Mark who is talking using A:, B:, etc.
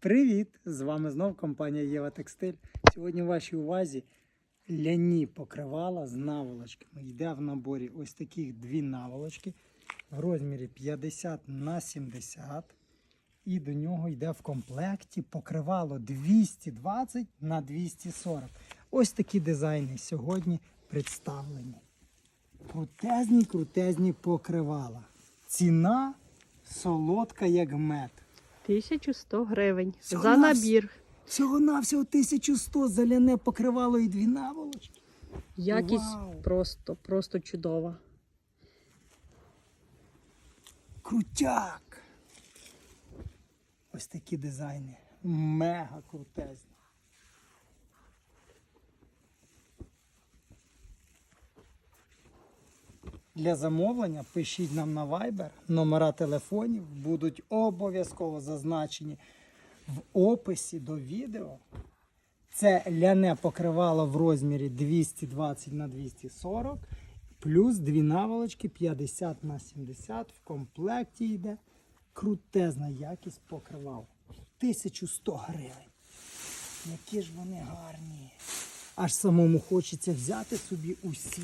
A: Привіт! З вами знов компанія Єва Текстиль. Сьогодні в вашій увазі ляні покривала з наволочками. Йде в наборі ось таких дві наволочки в розмірі 50 на 70. І до нього йде в комплекті покривало 220 на 240. Ось такі дизайни сьогодні представлені. Крутезні, крутезні покривала. Ціна солодка, як мед.
B: 1100 гривень
A: Всього
B: за
A: набір. вс-
B: набір.
A: Всього навсього 1100 заляне покривало і дві наволочки.
B: Якість
A: Вау.
B: просто, просто чудова.
A: Крутяк. Ось такі дизайни. Мега крутезні. Для замовлення пишіть нам на Viber. Номера телефонів будуть обов'язково зазначені в описі до відео. Це ляне покривало в розмірі 220 на 240, плюс дві наволочки 50 на 70. В комплекті йде крутезна якість покривал. 1100 гривень. Які ж вони гарні. Аж самому хочеться взяти собі усі.